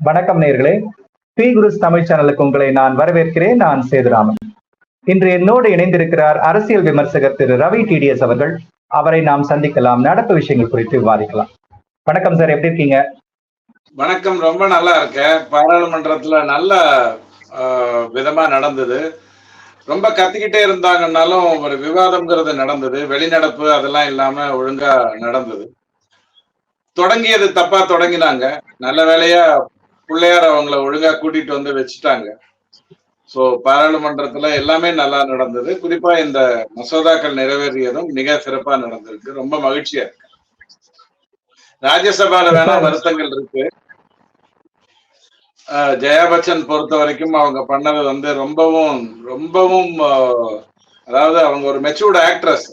வணக்கம் நேர்களே பி குருஸ் தமிழ் சேனலுக்கு உங்களை நான் வரவேற்கிறேன். நான் சேதுராமன். இன்று என்னோடு இணைந்திருக்கிறார் அரசியல் விமர்சகர் திரு ரவி டிடிஎஸ் அவர்கள். அவரை நாம் சந்திக்கலாம். நடப்பு விஷயங்கள் குறித்து விவாதிக்கலாம். வணக்கம் சார் எப்படி இருக்கீங்க? வணக்கம். ரொம்ப நல்லா இருக்கேன் பாராளுமன்றத்துல நல்ல ஆஹ், விதமா நடந்தது. ரொம்ப கத்திக்கிட்டே இருந்தாங்கன்னாலும் ஒரு விவாதம்ங்கிறது நடந்தது. வெளிநடப்பு அதெல்லாம் இல்லாம ஒழுங்கா நடந்தது. தொடங்கியது தப்பா தொடங்கினாங்க. நல்ல வேலையா பிள்ளையார் அவங்கள ஒழுங்கா கூட்டிட்டு வந்து வச்சுட்டாங்க. சோ பாராளுமன்றத்துல எல்லாமே நல்லா நடந்தது. குறிப்பா இந்த மசோதாக்கள் நிறைவேறியதும் மிக சிறப்பா நடந்திருக்கு. ரொம்ப மகிழ்ச்சியா இருக்கு. ராஜ்யசபால வேணா வருத்தங்கள் இருக்கு. ஜெயா பச்சன் பொறுத்த வரைக்கும் அவங்க பண்ணது வந்து ரொம்பவும் ரொம்பவும் அதாவது அவங்க ஒரு மெச்சூர்டு ஆக்ட்ரஸ்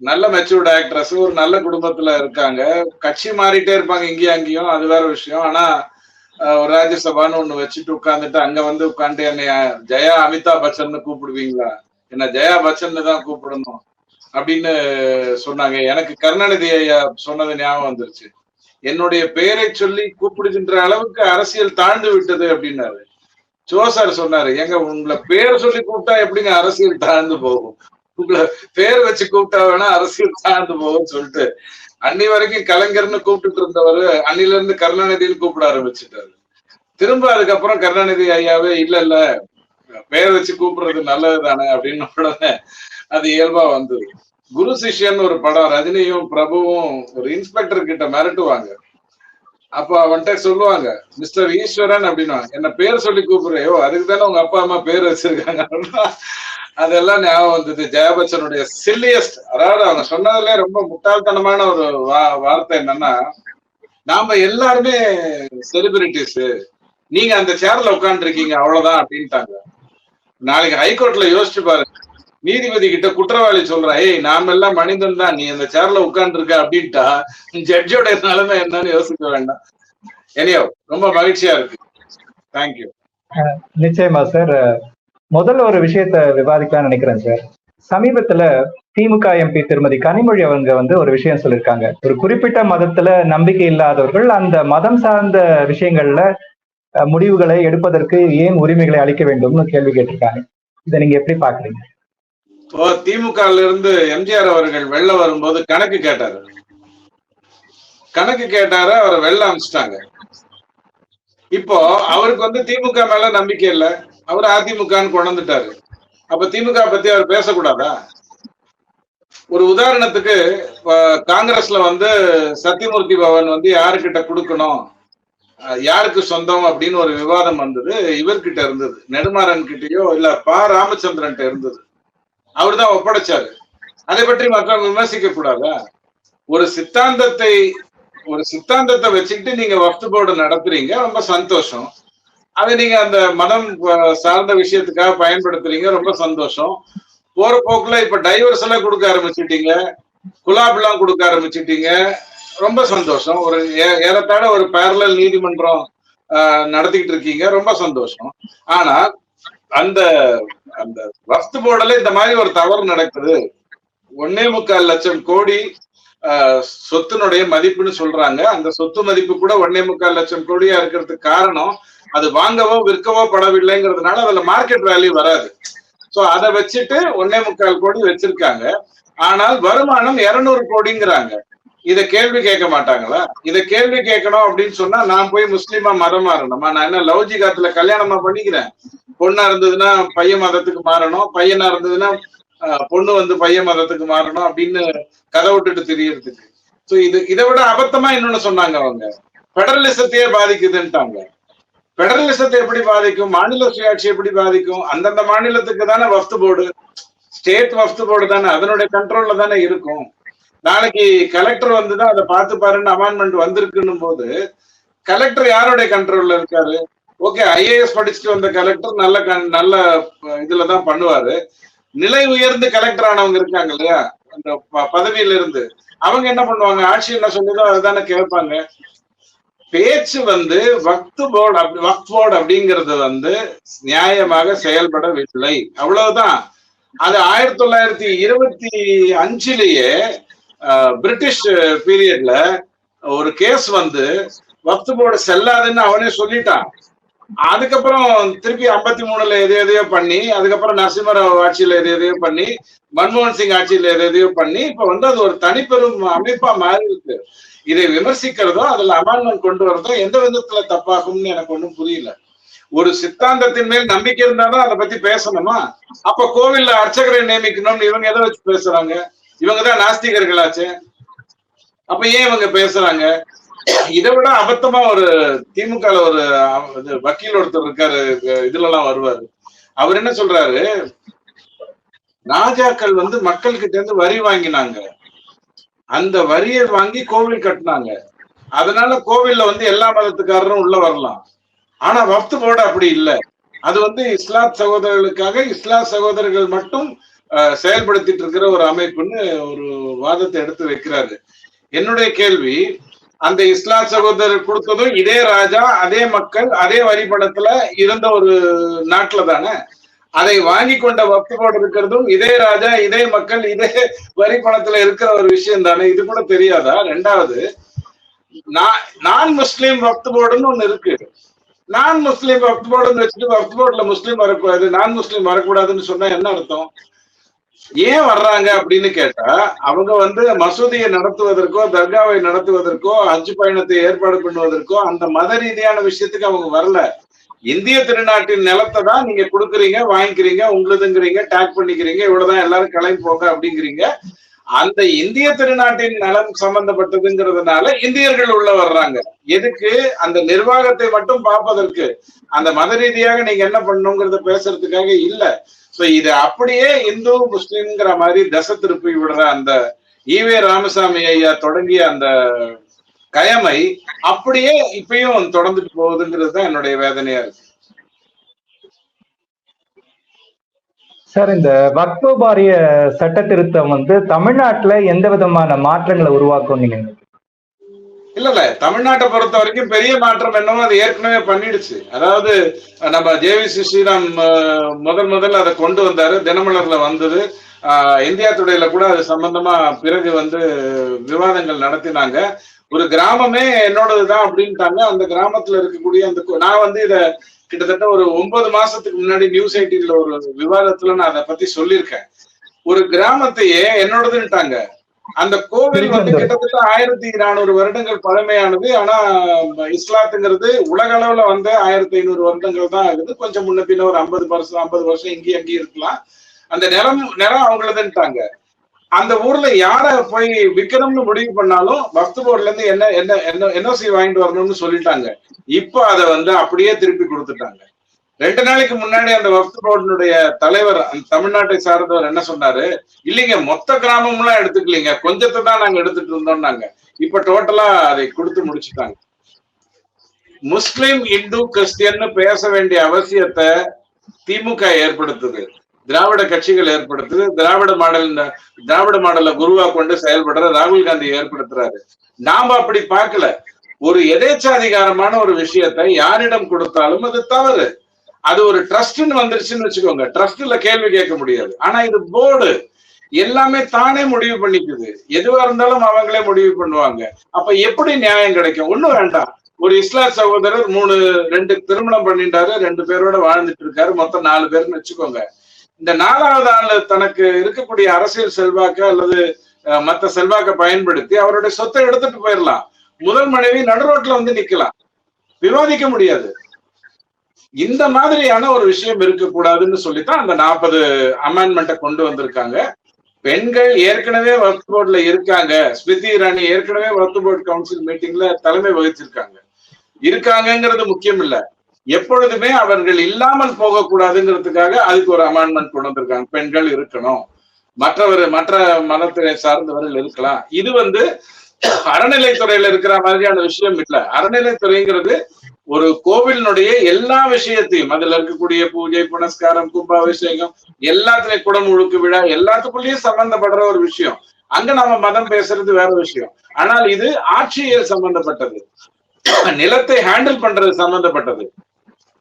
நல்ல மெச்சூர்ட் ஆக்ட்ரஸ் ஒரு நல்ல குடும்பத்துல இருக்காங்க. கட்சி மாறிட்டே இருப்பாங்க இங்கேயும் அங்கேயும் அது வேற விஷயம். ஆனா ஒரு ராஜ்யசபான்னு ஒண்ணு வச்சுட்டு உட்கார்ந்துட்டு அங்க வந்து உட்காந்து என்னைய ஜெயா அமிதாப் பச்சன்னு கூப்பிடுவீங்களா? என்ன ஜெயா பச்சன் தான் கூப்பிடணும். அப்படின்னு சொன்னாங்க. எனக்கு கருணாநிதி ஐயா சொன்னது ஞாபகம் வந்துருச்சு. என்னுடைய பெயரை சொல்லி கூப்பிடுகின்ற அளவுக்கு அரசியல் தாழ்ந்து விட்டது அப்படின்னாரு. ஜோ சார் சொன்னாரு. ஏங்க உங்களை பேர் சொல்லி கூப்பிட்டா எப்படிங்க அரசியல் தாழ்ந்து போகும்? உங்களை பேர் வச்சு கூப்பிட்டா வேணா அரசியல் சார்ந்து போகும்னு சொல்லிட்டு அன்னி வரைக்கும் கலைஞர்னு கூப்பிட்டுட்டு இருந்தவர் அன்னில இருந்து கருணாநிதினு கூப்பிட ஆரம்பிச்சுட்டாரு. திரும்ப அதுக்கப்புறம் கருணாநிதி ஐயாவே இல்ல இல்ல பேர் வச்சு கூப்பிடுறது நல்லது தானே அப்படின்னு உடனே அது இயல்பா வந்தது. குரு சிஷ்யன் ஒரு படம் ரஜினியும் பிரபுவும் ஒரு இன்ஸ்பெக்டர் கிட்ட மிரட்டுவாங்க. அப்ப அவன்கிட்ட சொல்லுவாங்க மிஸ்டர் ஈஸ்வரன் அப்படின்னு என்ன பேர் சொல்லி கூப்பிடுறையோ அதுக்கு தானே உங்க அப்பா அம்மா பேர் வச்சிருக்காங்க. அதெல்லாம் ஞாபகம் வந்தது. ஜெயபச்சனுடைய சில்லியஸ்ட் அதாவது அவங்க சொன்னதுல ரொம்ப முட்டாள்தனமான ஒரு வா- வார்த்தை என்னன்னா நாம எல்லாருமே செலிபிரிட்டிஸ் நீங்க அந்த சேர்ல உட்காந்துருக்கீங்க அவ்வளவுதான் அப்படின்ட்டாங்க. நாளைக்கு ஹைகோர்ட்ல யோசிச்சு பாருங்க. நீதிபதி கிட்ட குற்றவாளி சொல்ற ஏய் நாம எல்லாம் மனிதன் தான் நீ அந்த சேர்ல உட்காந்துருக்க அப்படின்ட்டா. ஜட்ஜோட நிலைமை என்னன்னு யோசிக்க வேண்டாம். எனியோ ரொம்ப மகிழ்ச்சியா இருக்கு. தேங்க்யூ நிச்சயமா சார் முதல்ல ஒரு விஷயத்த விவாதிக்கலாம்னு நினைக்கிறேன் சார். சமீபத்துல திமுக எம்பி திருமதி கனிமொழி அவங்க வந்து ஒரு விஷயம் சொல்லியிருக்காங்க ஒரு குறிப்பிட்ட மதத்துல நம்பிக்கை இல்லாதவர்கள் அந்த மதம் சார்ந்த விஷயங்கள்ல முடிவுகளை எடுப்பதற்கு ஏன் உரிமைகளை அளிக்க வேண்டும்னு கேள்வி கேட்டிருக்காங்க. இதை நீங்க எப்படி பாக்குறீங்க இப்போ இருந்து எம்ஜிஆர் அவர்கள் வெளில வரும்போது கணக்கு கேட்டாரு. கணக்கு கேட்டாரு அவரை வெளில அமிச்சிட்டாங்க. இப்போ அவருக்கு வந்து திமுக மேல நம்பிக்கை இல்ல. அவர் அதிமுகன்னு கொண்டு அப்ப திமுக பத்தி அவர் பேசக்கூடாதா? ஒரு உதாரணத்துக்கு காங்கிரஸ்ல வந்து சத்தியமூர்த்தி பவன் வந்து யாருக்கிட்ட கொடுக்கணும்? யாருக்கு சொந்தம் அப்படின்னு ஒரு விவாதம் வந்தது. இவர்கிட்ட இருந்தது. நெடுமாறன் கிட்டயோ இல்ல ப. ராமச்சந்திரன் இருந்தது. அவர் தான் ஒப்படைச்சாரு. அதை பற்றி மற்றவங்க விமர்சிக்க கூடாதா? ஒரு சித்தாந்தத்தை ஒரு சித்தாந்தத்தை வச்சுக்கிட்டு நீங்க வக்து போர்டு நடத்துறீங்க. ரொம்ப சந்தோஷம். அதை நீங்க அந்த மதம் சார்ந்த விஷயத்துக்காக பயன்படுத்துறீங்க. ரொம்ப சந்தோஷம். போற போக்குல இப்ப டைவர்ஸ் எல்லாம் கொடுக்க ஆரம்பிச்சிட்டீங்க. குலாப் எல்லாம் கொடுக்க ஆரம்பிச்சிட்டீங்க. ரொம்ப சந்தோஷம். ஒரு ஏ- ஏறத்தாழ ஒரு பேரலல் நீதிமன்றம் நடத்திக்கிட்டு இருக்கீங்க. ரொம்ப சந்தோஷம். ஆனா அந்த அந்த வஸ்து போர்டுல இந்த மாதிரி ஒரு தவறு நடக்குது. ஒன்னே முக்கால் லட்சம் கோடி ஆஹ், சொத்தினுடைய மதிப்புன்னு சொல்றாங்க. அந்த சொத்து மதிப்பு கூட ஒன்னே முக்கால் லட்சம் கோடியா இருக்கிறதுக்கு காரணம் அது வாங்கவோ விற்கவோ படவில்லைங்கிறதுனால அதுல மார்க்கெட் வேல்யூ வராது. சோ அதை வச்சுட்டு ஒன்னே முக்கால் கோடி வச்சிருக்காங்க. ஆனால் வருமானம் இருநூறு கோடிங்கிறாங்க. இத கேள்வி கேட்க மாட்டாங்களா? இத கேள்வி கேட்கணும் அப்படின்னு சொன்னா நான் போய் முஸ்லீமா மதம் மாறணுமா? நான் என்ன லவ்ஜி காத்துல கல்யாணமா பண்ணிக்கிறேன்? பொண்ணா இருந்ததுன்னா பையன் மதத்துக்கு மாறணும். பையனா இருந்ததுன்னா ஆஹ், பொண்ணு வந்து பையன் மதத்துக்கு மாறணும் அப்படின்னு கதை விட்டுட்டு தெரியறதுக்கு. சோ இது இதை விட அபத்தமா இன்னொன்னு சொன்னாங்க அவங்க. பெடரலிசத்தையே பாதிக்குதுன்ட்டாங்க. பெடரலிசத்தை எப்படி பாதிக்கும்? மாநில சுயாட்சி எப்படி பாதிக்கும்? அந்தந்த மாநிலத்துக்கு தானே வஃப்து போர்டு ஸ்டேட் வஃப்து போர்டு தானே. அதனுடைய கண்ட்ரோல்ல தானே இருக்கும். நாளைக்கு கலெக்டர் வந்துதான் அதை பார்த்து பாருன்னு அமான்மெண்ட் வந்திருக்குன்னும் போது கலெக்டர் யாருடைய கண்ட்ரோல்ல இருக்காரு? ஓகே ஐஏஎஸ் படிச்சுட்டு வந்த கலெக்டர் நல்ல கண்- நல்ல இதுலதான் பண்ணுவாரு. நிலை உயர்ந்து கலெக்டர் ஆனவங்க இருக்காங்க இல்லையா? அந்த ப- பதவியில இருந்து அவங்க என்ன பண்ணுவாங்க? ஆட்சி என்ன சொல்லுதோ அதுதானே கேட்பாங்க. பேச்சு வந்து வக்து போர்டு அப்படி வக்த் போர்டு அப்படிங்கிறது வந்து நியாயமாக செயல்படவில்லை. அவ்வளவுதான். அது ஆயிரத்தி தொள்ளாயிரத்தி இருபத்தி அஞ்சுலயே பிரிட்டிஷ் பீரியட்ல ஒரு கேஸ் வந்து வக்து போர்டு செல்லாதுன்னு அவனே சொல்லிட்டான். அதுக்கப்புறம் திருப்பி ஐம்பத்தி மூணுல எது எதையோ பண்ணி அதுக்கப்புறம் நரசிம்மராவ் ஆட்சியில எது எதையோ பண்ணி மன்மோகன் சிங் ஆட்சியில எது எதையோ பண்ணி இப்ப வந்து அது ஒரு தனிப்பெரும் அமைப்பா மாறி இருக்கு இதை விமர்சிக்கிறதோ அதுல அமெண்ட்மெண்ட் கொண்டு வரதோ எந்த விதத்துல தப்பாகும்னு எனக்கு ஒண்ணும் புரியல. ஒரு சித்தாந்தத்தின் மேல் நம்பிக்கை இருந்தாதான் அதை பத்தி பேசணுமா? அப்ப கோவில்ல அர்ச்சகரை நியமிக்கணும்னு இவங்க எதை வச்சு பேசுறாங்க? இவங்கதான் நாஸ்திகர்களாச்சே. அப்ப ஏன் இவங்க பேசுறாங்க? இதை விட அபத்தமா ஒரு திமுக ஒரு இது வக்கீல் ஒருத்தர் இருக்காரு இதுல எல்லாம் வருவாரு. அவர் என்ன சொல்றாரு? ராஜாக்கள் வந்து மக்கள் கிட்ட இருந்து வரி வாங்கினாங்க. அந்த வரியை வாங்கி கோவில் கட்டினாங்க. அதனால கோவில்ல வந்து எல்லா மதத்துக்காரரும் உள்ள வரலாம். ஆனா வக்து போர்டு அப்படி இல்லை. அது வந்து இஸ்லாத் சகோதரர்களுக்காக இஸ்லாத் சகோதரர்கள் மட்டும் செயல்படுத்திட்டு இருக்கிற ஒரு அமைப்புன்னு ஒரு வாதத்தை எடுத்து வைக்கிறாரு. என்னுடைய கேள்வி அந்த இஸ்லாம் சகோதரர் கொடுத்ததும் இதே ராஜா அதே மக்கள் அதே வரிபடத்துல இருந்த ஒரு நாட்டுல தானே? அதை வாங்கி கொண்ட வக்து போர்டு இருக்கிறதும் இதே ராஜா இதே மக்கள் இதே வரி பணத்துல இருக்கிற ஒரு விஷயம் தானே? இது கூட தெரியாதா? ரெண்டாவது நான் நான் முஸ்லீம் வக்து போர்டுன்னு ஒண்ணு இருக்கு. நான் முஸ்லீம் வக்து போர்டுன்னு வச்சுட்டு வக்து போர்டுல முஸ்லீம் வரக்கூடாது நான் முஸ்லீம் வரக்கூடாதுன்னு சொன்னா என்ன அர்த்தம்? ஏன் வர்றாங்க அப்படின்னு கேட்டா அவங்க வந்து மசூதியை நடத்துவதற்கோ தர்காவை நடத்துவதற்கோ அஞ்சு பயணத்தை ஏற்பாடு பண்ணுவதற்கோ அந்த மத ரீதியான விஷயத்துக்கு அவங்க வரல. இந்திய திருநாட்டின் நிலத்தை தான் நீங்க கொடுக்குறீங்க வாங்கிக்கிறீங்க உங்களுதுங்கிறீங்க டேக் பண்ணிக்கிறீங்க இவ்வளவுதான் எல்லாரும் கிளம்பி போங்க அப்படிங்கிறீங்க. அந்த இந்திய திருநாட்டின் நலம் சம்பந்தப்பட்டதுங்கிறதுனால இந்தியர்கள் உள்ள வர்றாங்க. எதுக்கு? அந்த நிர்வாகத்தை மட்டும் பார்ப்பதற்கு. அந்த மத ரீதியாக நீங்க என்ன பண்ணணுங்கிறத பேசுறதுக்காக இல்ல. சோ இது அப்படியே இந்து முஸ்லிம்ங்கிற மாதிரி தசை திருப்பி விடுற அந்த ஈவே ராமசாமி ஐயா தொடங்கிய அந்த கயமை அப்படியே இப்பயும் தொடர்ந்துட்டு போகுதுங்கிறது தான் என்னுடைய வேதனையா இருக்கு. சார் இந்த வாரிய சட்ட திருத்தம் வந்து தமிழ்நாட்டுல எந்த விதமான மாற்றங்களை உருவாக்கும் நீங்க இல்ல இல்ல தமிழ்நாட்டை பொறுத்த வரைக்கும் பெரிய மாற்றம் என்னவோ அது ஏற்கனவே பண்ணிடுச்சு. அதாவது நம்ம ஜேவிசி ஸ்ரீராம் முதல் முதல்ல அதை கொண்டு வந்தாரு. தினமலர்ல வந்தது. இந்தியா டுடேல கூட அது சம்பந்தமா பிறகு வந்து விவாதங்கள் நடத்தினாங்க. ஒரு கிராமமே என்னோடதுதான் அப்படின்ட்டாங்க. அந்த கிராமத்துல இருக்கக்கூடிய அந்த நான் வந்து இத கிட்டத்தட்ட ஒரு ஒன்பது மாசத்துக்கு முன்னாடி நியூஸ் எயிட்டீன்ல ஒரு விவாதத்துல நான் அதை பத்தி சொல்லியிருக்கேன். ஒரு கிராமத்தையே என்னோடதுன்ட்டாங்க. அந்த கோவில் வந்து கிட்டத்தட்ட ஆயிரத்தி நானூறு வருடங்கள் பழமையானது. ஆனா இஸ்லாத்துங்கிறது உலக அளவுல வந்து ஆயிரத்தி ஐநூறு வருடங்கள் தான் ஆகுது. கொஞ்சம் முன்ன பின்ன ஒரு ஐம்பது வருஷம் ஐம்பது வருஷம் இங்கேயும் அங்கேயும் இருக்கலாம். அந்த நிலம் நிலம் அவங்களதுன்ட்டாங்க. அந்த ஊர்ல யார போய் விற்கணும்னு முடிவு பண்ணாலும் வக்து போர்டுல இருந்து என்ன என்ன என்ன என்ஓசி வாங்கிட்டு வரணும்னு சொல்லிட்டாங்க. இப்போ அதை வந்து அப்படியே திருப்பி கொடுத்துட்டாங்க. ரெண்டு நாளைக்கு முன்னாடி அந்த வக்து போர்டினுடைய தலைவர் அந்த தமிழ்நாட்டை சார்ந்தவர் என்ன சொன்னாரு? இல்லைங்க மொத்த கிராமம்லாம் எடுத்துக்கலீங்க. கொஞ்சத்தை தான் நாங்க எடுத்துட்டு இருந்தோம்னாங்க. இப்ப டோட்டலா அதை கொடுத்து முடிச்சுட்டாங்க. முஸ்லிம் இந்து கிறிஸ்டியன்னு பேச வேண்டிய அவசியத்தை திமுக ஏற்படுத்துது. திராவிட கட்சிகள் ஏற்படுத்துது. திராவிட மாடல் திராவிட மாடலை குருவா கொண்டு செயல்படுற ராகுல் காந்தி ஏற்படுத்துறாரு. நாம அப்படி பார்க்கல. ஒரு எதேச்சாதிகாரமான ஒரு விஷயத்தை யாரிடம் கொடுத்தாலும் அது தவறு. அது ஒரு ட்ரஸ்ட்னு வந்துருச்சுன்னு வச்சுக்கோங்க. ட்ரஸ்ட்ல கேள்வி கேட்க முடியாது. ஆனா இது போர்டு. எல்லாமே தானே முடிவு பண்ணிக்குது. எதுவா இருந்தாலும் அவங்களே முடிவு பண்ணுவாங்க. அப்ப எப்படி நியாயம் கிடைக்கும்? ஒண்ணும் வேண்டாம். ஒரு இஸ்லாம் சகோதரர் மூணு ரெண்டு திருமணம் பண்ணிட்டாரு. ரெண்டு பேரோட வாழ்ந்துட்டு இருக்காரு. மொத்தம் நாலு பேர்னு வச்சுக்கோங்க. இந்த நாலாவது ஆள் தனக்கு இருக்கக்கூடிய அரசியல் செல்வாக்க அல்லது மற்ற மத்த செல்வாக்க பயன்படுத்தி அவருடைய சொத்தை எடுத்துட்டு போயிடலாம் முதல் மனைவி நடுரோட்ல வந்து நிக்கலாம். விவாதிக்க முடியாது. இந்த மாதிரியான ஒரு விஷயம் இருக்கக்கூடாதுன்னு சொல்லித்தான் அந்த நாற்பது அமெண்ட்மெண்ட்டை கொண்டு வந்திருக்காங்க. பெண்கள் ஏற்கனவே வக்ஃப் போர்டுல இருக்காங்க. ஸ்மிருதி இராணி ஏற்கனவே வக்ஃப் போர்டு கவுன்சில் மீட்டிங்ல தலைமை வகிச்சிருக்காங்க. இருக்காங்கங்கிறது முக்கியம் இல்ல. எப்பொழுதுமே அவர்கள் இல்லாமல் போகக்கூடாதுங்கிறதுக்காக அதுக்கு ஒரு அமெண்ட்மெண்ட் கொண்டு வந்திருக்காங்க. பெண்கள் இருக்கணும். மற்றவர் மற்ற மதத்தை சார்ந்தவர்கள் இருக்கலாம். இது வந்து அறநிலைத்துறையில இருக்கிற மாதிரியான விஷயம் இல்ல. அறநிலைத்துறைங்கிறது ஒரு கோவிலினுடைய எல்லா விஷயத்தையும் அதுல இருக்கக்கூடிய பூஜை புனஸ்காரம் கும்பாபிஷேகம் எல்லாத்துலயும் குடமுழுக்கு விழா எல்லாத்துக்குள்ளயும் சம்பந்தப்படுற ஒரு விஷயம். அங்க நம்ம மதம் பேசுறது வேற விஷயம். ஆனால் இது ஆட்சியல் சம்பந்தப்பட்டது. நிலத்தை ஹேண்டில் பண்றது சம்பந்தப்பட்டது.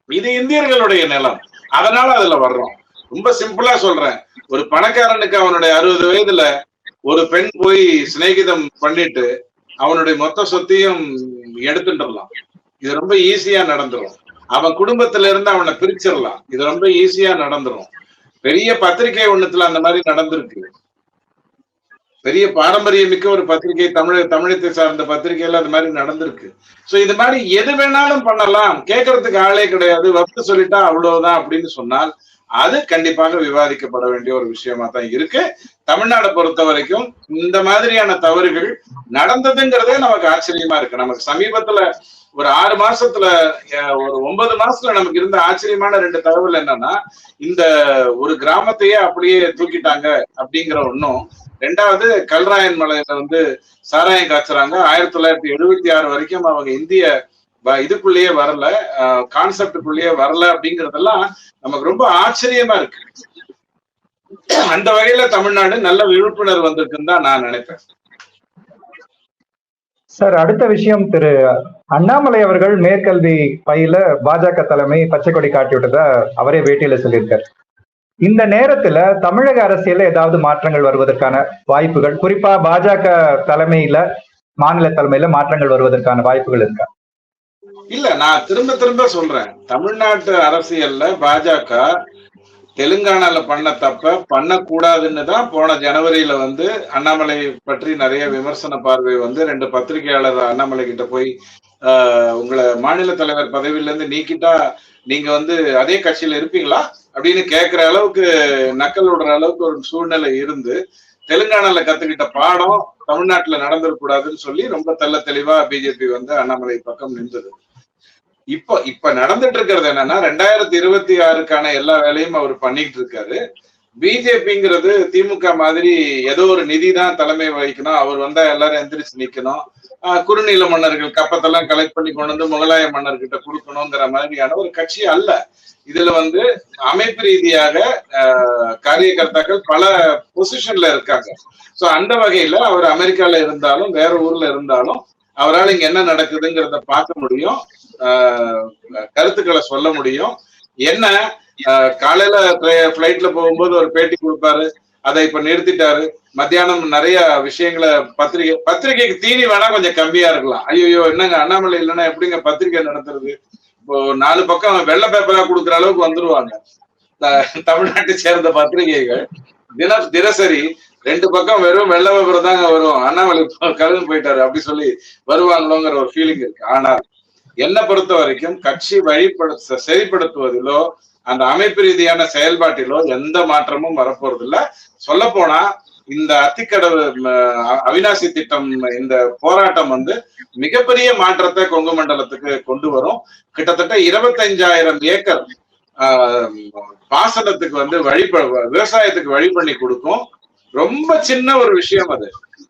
இது இந்தியர்களுடைய நிலம். அதனால அதுல வர்றோம். ரொம்ப சிம்பிளா சொல்றேன். ஒரு பணக்காரனுக்கு அவனுடைய அறுபது வயதுல ஒரு பெண் போய் சிநேகிதம் பண்ணிட்டு அவனுடைய மொத்த சொத்தையும் எடுத்துட்டுலாம் இது ரொம்ப ஈஸியா நடந்துரும். அவன் குடும்பத்துல இருந்து அவனை பிரிச்சிடலாம். இது ரொம்ப ஈஸியா நடந்துரும். பெரிய பத்திரிகை ஒண்ணுத்துல அந்த மாதிரி நடந்திருக்கு. பெரிய பாரம்பரியமிக்க ஒரு பத்திரிகை தமிழ் தமிழத்தை சார்ந்த பத்திரிகையில அந்த மாதிரி நடந்திருக்கு. சோ இது மாதிரி எது வேணாலும் பண்ணலாம். கேட்கறதுக்கு ஆளே கிடையாது. வப்பு சொல்லிட்டா அவ்வளவுதான் அப்படின்னு சொன்னால் அது கண்டிப்பாக விவாதிக்கப்பட வேண்டிய ஒரு விஷயமா தான் இருக்கு. தமிழ்நாடை பொறுத்த வரைக்கும் இந்த மாதிரியான தவறுகள் நடந்ததுங்கிறதே நமக்கு ஆச்சரியமா இருக்கு. நமக்கு சமீபத்துல ஒரு ஆறு மாசத்துல ஒரு ஒன்பது மாசத்துல நமக்கு இருந்த ஆச்சரியமான ரெண்டு தகவல் என்னன்னா இந்த ஒரு கிராமத்தையே அப்படியே தூக்கிட்டாங்க அப்படிங்கிற ஒண்ணும் ரெண்டாவது கல்ராயன் மலையில வந்து சாராயம் காய்ச்சறாங்க. ஆயிரத்தி தொள்ளாயிரத்தி எழுபத்தி ஆறு வரைக்கும் அவங்க இந்திய வ- இதுக்குள்ளேயே வரல. கான்செப்டுக்குள்ளேயே வரல அப்படிங்கறதெல்லாம் நமக்கு ரொம்ப ஆச்சரியமா இருக்கு. அந்த வகையில தமிழ்நாடு நல்ல விழிப்புணர்வு வந்திருக்குன்னு தான் நான் நினைப்பேன். சார் அடுத்த விஷயம் திரு அண்ணாமலை அவர்கள் மேற்கல்வி பயில பாஜக தலைமை பச்சை கொடி காட்டி விட்டதா அவரே பேட்டியில சொல்லியிருக்காரு. இந்த நேரத்துல தமிழக அரசியல்ல ஏதாவது மாற்றங்கள் வருவதற்கான வாய்ப்புகள் குறிப்பா பாஜக தலைமையில மாநில தலைமையில மாற்றங்கள் வருவதற்கான வாய்ப்புகள் இருக்கா? இல்ல நான் திரும்ப திரும்ப சொல்றேன். தமிழ்நாட்டு அரசியல்ல பாஜக தெலுங்கானால பண்ண தப்ப பண்ணக்கூடாதுன்னு தான் போன ஜனவரியில வந்து அண்ணாமலை பற்றி நிறைய விமர்சன பார்வை வந்து ரெண்டு பத்திரிகையாளர் அண்ணாமலை கிட்ட போய் ஆஹ், உங்களை மாநில தலைவர் பதவியில இருந்து நீக்கிட்டா நீங்க வந்து அதே கட்சியில இருப்பீங்களா? அப்படின்னு கேட்கிற அளவுக்கு நக்கல் விடுற அளவுக்கு ஒரு சூழ்நிலை இருந்து தெலுங்கானால கத்துக்கிட்ட பாடம் தமிழ்நாட்டுல நடந்துடக்கூடாதுன்னு சொல்லி ரொம்ப தெல்ல தெளிவா பிஜேபி வந்து அண்ணாமலை பக்கம் நின்றது. இப்போ இப்ப நடந்துட்டு இருக்கிறது என்னன்னா ரெண்டாயிரத்தி இருபத்தி ஆறுக்கான எல்லா வேலையும் அவர் பண்ணிட்டு இருக்காரு. பிஜேபிங்கிறது திமுக மாதிரி ஏதோ ஒரு நிதி தான் தலைமை வகிக்கணும். அவர் வந்தா எல்லாரும் எந்திரிச்சு நிக்கணும். ஆஹ் குறுநில மன்னர்கள் கப்பத்தெல்லாம் கலெக்ட் பண்ணி கொண்டு வந்து முகலாய மன்னர்கிட்ட கொடுக்கணுங்கிற மாதிரியான ஒரு கட்சி அல்ல. இதுல வந்து அமைப்பு ரீதியாக ஆஹ் காரியகர்த்தாக்கள் பல பொசிஷன்ல இருக்காங்க. சோ அந்த வகையில அவர் அமெரிக்கால இருந்தாலும் வேற ஊர்ல இருந்தாலும் அவரால் இங்க என்ன நடக்குதுங்கிறத பார்க்க முடியும். ஆஹ் கருத்துக்களை சொல்ல முடியும். என்ன காலையில பிளைட்ல போகும்போது ஒரு பேட்டி கொடுப்பாரு. அதை இப்ப நிறுத்திட்டாரு. மத்தியானம் நிறைய விஷயங்களை பத்திரிகை பத்திரிகைக்கு தீனி வேணா கொஞ்சம் கம்மியா இருக்கலாம். ஐயோ என்னங்க அண்ணாமலை இல்லைன்னா எப்படிங்க பத்திரிகை நடத்துறது? இப்போ நாலு பக்கம் வெள்ள பேப்பரா கொடுக்குற அளவுக்கு வந்துருவாங்க. தமிழ்நாட்டை சேர்ந்த பத்திரிகைகள். தின தினசரி ரெண்டு பக்கம் வெறும் வெள்ள பேப்பர் தாங்க வரும். அண்ணாமலை கலந்து போயிட்டாரு. அப்படி சொல்லி வருவாங்களோங்கிற ஒரு ஃபீலிங் இருக்கு. ஆனால் என்னை பொறுத்த வரைக்கும் கட்சி வழிபடு சரிப்படுத்துவதிலோ அந்த அமைப்பு ரீதியான செயல்பாட்டிலோ எந்த மாற்றமும் வரப்போறது இல்ல சொல்ல போனா இந்த அத்திக்கடவு அவினாசி அவிநாசி திட்டம் இந்த போராட்டம் வந்து மிகப்பெரிய மாற்றத்தை கொங்கு மண்டலத்துக்கு கொண்டு வரும். கிட்டத்தட்ட இருபத்தஞ்சாயிரம் ஏக்கர் ஆஹ், பாசனத்துக்கு வந்து வழிப விவசாயத்துக்கு வழி பண்ணி கொடுக்கும். ரொம்ப சின்ன ஒரு விஷயம் அது.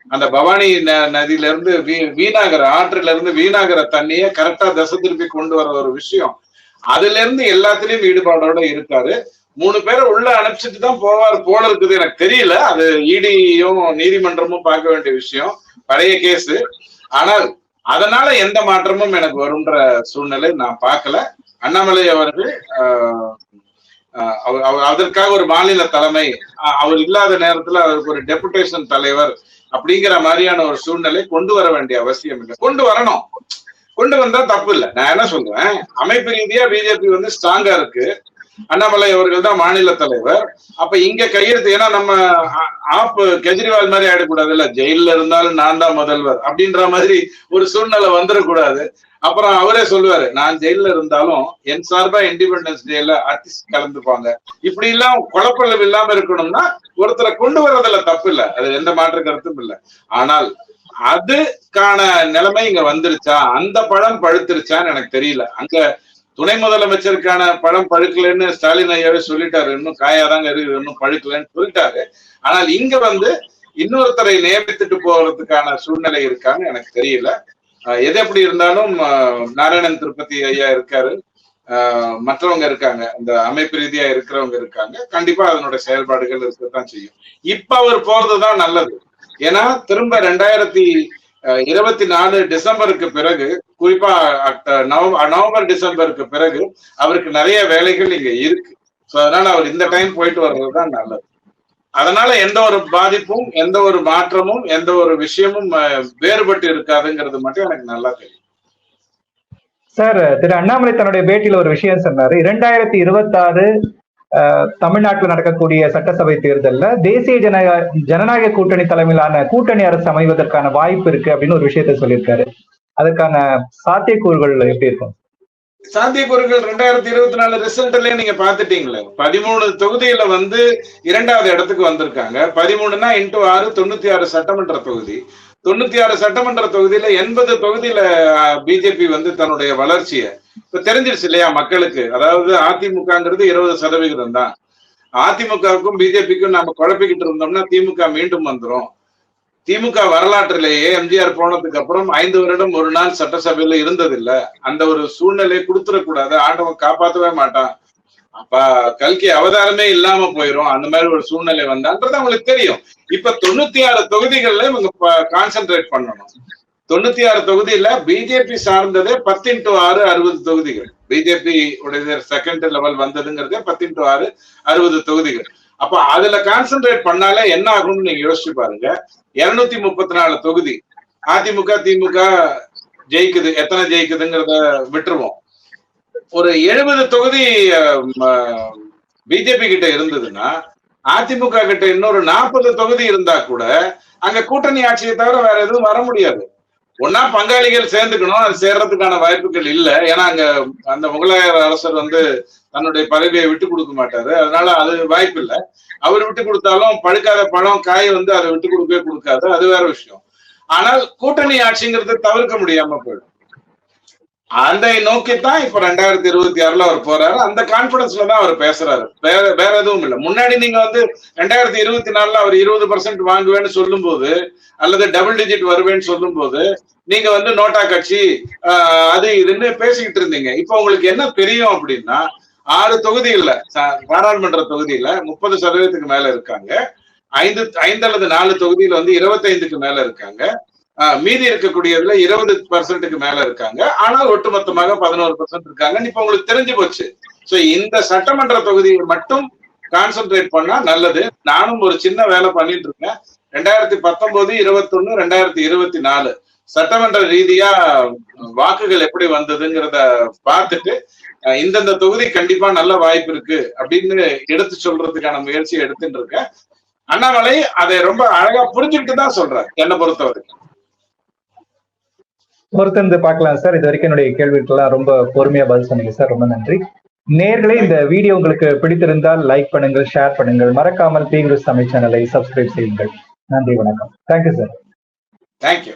அந்த பவானி ந- நதியில இருந்து வீ- வீணாகிற ஆற்றுல இருந்து வீணாகிற தண்ணியை கரெக்டா திசை திருப்பி கொண்டு வர ஒரு விஷயம். அதுல இருந்து எல்லாத்துலயும் ஈடுபாடோட இருக்காரு. மூணு பேரை உள்ள அனுப்பிச்சிட்டு தான் போவார் போல இருக்குது. எனக்கு தெரியல. அது இடியும் நீதிமன்றமும் பார்க்க வேண்டிய விஷயம். பழைய கேஸ். ஆனால் அதனால எந்த மாற்றமும் எனக்கு வரும்ன்ற சூழ்நிலை நான் பார்க்கல. அண்ணாமலை அவர்கள் ஆஹ், அதற்காக ஒரு மாநில தலைமை அவர் இல்லாத நேரத்துல அவருக்கு ஒரு டெபுடேஷன் தலைவர் அப்படிங்கிற மாதிரியான ஒரு சூழ்நிலை கொண்டு வர வேண்டிய அவசியம் இல்லை. கொண்டு வரணும். கொண்டு வந்தா தப்பு இல்லை. நான் என்ன சொல்லுவேன் அமைப்பு ரீதியா பிஜேபி வந்து ஸ்ட்ராங்கா இருக்கு. அண்ணாமலை அவர்கள் தான் மாநில தலைவர். அப்ப இங்க கையெழுத்து ஏன்னா நம்ம ஆப் கெஜ்ரிவால் மாதிரி ஆயிடக்கூடாது இல்ல? ஜெயில இருந்தாலும் நான் தான் முதல்வர் அப்படின்ற மாதிரி ஒரு சூழ்நிலை வந்துடக்கூடாது. அப்புறம் அவரே சொல்லுவாரு நான் ஜெயில இருந்தாலும் என் சார்பா இண்டிபெண்டன்ஸ் டேல ஆர்டிஸ்ட் கலந்துப்பாங்க. இப்படி எல்லாம் குழப்பம் இல்லாம இருக்கணும்னா ஒருத்தரை கொண்டு வர்றதுல தப்பு இல்ல. அது எந்த மாற்று கருத்தும் இல்ல. ஆனால் அதுக்கான நிலைமை இங்க வந்துருச்சா? அந்த பழம் பழுத்துருச்சான்னு எனக்கு தெரியல. அங்க துணை முதலமைச்சருக்கான பழம் பழுக்கலைன்னு ஸ்டாலின் ஐயாவே சொல்லிட்டாரு. இன்னும் காயாதாங்க இருக்குது இன்னும் பழுக்கலைன்னு சொல்லிட்டாரு. ஆனால் இங்க வந்து இன்னொருத்தரை நியமித்துட்டு போறதுக்கான சூழ்நிலை இருக்கான்னு எனக்கு தெரியல. அஹ் எது எப்படி இருந்தாலும் நாராயணன் திருப்பதி ஐயா இருக்காரு. மற்றவங்க இருக்காங்க. இந்த அமைப்பு ரீதியா இருக்கிறவங்க இருக்காங்க. கண்டிப்பா அதனுடைய செயல்பாடுகள் இருக்கத்தான் செய்யும். இப்ப அவர் போறதுதான் நல்லது. ஏன்னா திரும்ப ரெண்டாயிரத்தி அஹ், இருபத்தி நாலு டிசம்பருக்கு பிறகு குறிப்பா நவ- நவம்பர் டிசம்பருக்கு பிறகு அவருக்கு நிறைய வேலைகள் இங்க இருக்கு. அதனால அவர் இந்த டைம் போயிட்டு வர்றதுதான் நல்லது. அதனால எந்த ஒரு பாதிப்பும் எந்த ஒரு மாற்றமும் எந்த ஒரு விஷயமும் வேறுபட்டு இருக்காதுங்கிறது மட்டும் எனக்கு நல்லா தெரியும். சார் திரு அண்ணாமலை தன்னுடைய பேட்டியில ஒரு விஷயம் சொன்னாரு. இரண்டாயிரத்தி இருபத்தி ஆறு தமிழ்நாட்டில் நடக்கக்கூடிய சட்டசபை தேர்தலில் தேசிய ஜனநாயக ஜனநாயக கூட்டணி தலைமையிலான கூட்டணி அரசு அமைவதற்கான வாய்ப்பு இருக்கு அப்படின்னு ஒரு விஷயத்த சொல்லியிருக்காரு. அதுக்கான சாத்தியக்கூறுகள் எப்படி இருக்கும்? சாத்தியக்கூறுகள் ரெண்டாயிரத்தி இருபத்தி நாலு ரிசல்ட்லயே நீங்க பாத்துட்டீங்களே பதிமூணு தொகுதியில வந்து இரண்டாவது இடத்துக்கு வந்திருக்காங்க. பதிமூணுனா இன்டூ ஆறு தொண்ணூத்தி ஆறு சட்டமன்ற தொகுதி. தொண்ணூத்தி ஆறு சட்டமன்ற தொகுதியில எண்பது தொகுதியில பிஜேபி வந்து தன்னுடைய வளர்ச்சியை இப்ப தெரிஞ்சிருச்சு இல்லையா மக்களுக்கு? அதாவது அதிமுகங்கிறது இருபது சதவிகிதம் தான். அதிமுகவுக்கும் பிஜேபிக்கும் நாம குழப்பிக்கிட்டு இருந்தோம்னா திமுக மீண்டும் வந்துரும். திமுக வரலாற்றிலேயே எம்ஜிஆர் போனதுக்கு அப்புறம் ஐந்து வருடம் ஒரு நாள் சட்டசபையில இருந்ததில்லை. அந்த ஒரு சூழ்நிலையை கொடுத்துடக்கூடாது. ஆண்டவன் காப்பாற்றவே மாட்டான். கல்கி அவதாரமே இல்லாம போயிரும். அந்த மாதிரி ஒரு சூழ்நிலை வந்தான்றது அவங்களுக்கு தெரியும். இப்ப தொண்ணூத்தி ஆறு தொகுதிகள்ல இவங்க கான்சென்ட்ரேட் பண்ணணும். தொண்ணூத்தி ஆறு தொகுதியில பிஜேபி சார்ந்ததே பத்து இன்டூ ஆறு அறுபது தொகுதிகள். பிஜேபி உடைய செகண்ட் லெவல் வந்ததுங்கிறதே பத்து இன்டூ ஆறு அறுபது தொகுதிகள். அப்ப அதுல கான்சென்ட்ரேட் பண்ணாலே என்ன ஆகும்னு நீங்க யோசிச்சு பாருங்க. இருநூத்தி முப்பத்தி நாலு தொகுதி. அதிமுக திமுக ஜெயிக்குது. எத்தனை ஜெயிக்குதுங்கிறத விட்டுருவோம். ஒரு எழுபது தொகுதி பிஜேபி கிட்ட இருந்ததுன்னா அதிமுக கிட்ட இன்னொரு நாற்பது தொகுதி இருந்தா கூட அங்க கூட்டணி ஆட்சியை தவிர வேற எதுவும் வர முடியாது. ஒன்னா பங்காளிகள் சேர்ந்துக்கணும் அது சேர்றதுக்கான வாய்ப்புகள் இல்லை. ஏன்னா அங்க அந்த முகலாயர் அரசர் வந்து தன்னுடைய பதவியை விட்டு கொடுக்க மாட்டாரு. அதனால அது வாய்ப்பு இல்லை. அவர் விட்டு கொடுத்தாலும் பழுக்காத பழம் காய் வந்து அதை விட்டு கொடுக்கவே கொடுக்காது. அது வேற விஷயம். ஆனால் கூட்டணி ஆட்சிங்கிறது தவிர்க்க முடியாம போயிடும். அதை நோக்கித்தான் இப்ப ரெண்டாயிரத்தி இருபத்தி ஆறுல அவர் போறாரு. அந்த கான்பிடன்ஸ்ல தான் அவர் பேசுறாரு. வேற வேற எதுவும் இல்லை. முன்னாடி நீங்க வந்து ரெண்டாயிரத்தி இருபத்தி நாலுல அவர் இருபது பர்சன்ட் வாங்குவேன்னு சொல்லும் போது அல்லது டபுள் டிஜிட் வருவேன்னு சொல்லும் போது நீங்க வந்து நோட்டா கட்சி அது இதுன்னு பேசிக்கிட்டு இருந்தீங்க. இப்ப உங்களுக்கு என்ன தெரியும் அப்படின்னா ஆறு தொகுதிகள்ல பாராளுமன்ற தொகுதியில முப்பது சதவீதத்துக்கு மேல இருக்காங்க. ஐந்து ஐந்து அல்லது நாலு தொகுதியில வந்து இருபத்தைந்துக்கு மேல இருக்காங்க. மீதி இருக்கக்கூடியதுல இருபது பர்சன்ட்டுக்கு மேல இருக்காங்க. ஆனால் ஒட்டுமொத்தமாக பதினோரு பர்சன்ட் இருக்காங்க. இப்ப உங்களுக்கு தெரிஞ்சு போச்சு. சோ இந்த சட்டமன்ற தொகுதியை மட்டும் கான்சென்ட்ரேட் பண்ணா நல்லது. நானும் ஒரு சின்ன வேலை பண்ணிட்டு இருக்கேன். ரெண்டாயிரத்தி பத்தொன்பது இருபத்தொன்னு ரெண்டாயிரத்தி இருபத்தி நாலு. சட்டமன்ற ரீதியா வாக்குகள் எப்படி வந்ததுங்கிறத பார்த்துட்டு இந்தந்த தொகுதி கண்டிப்பா நல்ல வாய்ப்பு இருக்கு அப்படின்னு எடுத்து சொல்றதுக்கான முயற்சியை எடுத்துட்டு இருக்கேன். அண்ணாமலை அதை ரொம்ப அழகா புரிஞ்சுக்கிட்டு தான் சொல்றாரு என்னை பொறுத்தவரைக்கும். பொறுத்திருந்து பார்க்கலாம் சார். இது வரைக்கும் என்னுடைய கேள்விக்கெல்லாம் ரொம்ப பொறுமையா பதில் சொன்னீங்க சார். ரொம்ப நன்றி. நேர்களே இந்த வீடியோ உங்களுக்கு பிடித்திருந்தால் லைக் பண்ணுங்கள் ஷேர் பண்ணுங்கள். மறக்காமல் தீங்கு தமிழ் சேனலை சப்ஸ்கிரைப் செய்யுங்கள். நன்றி வணக்கம். Thank you sir thank you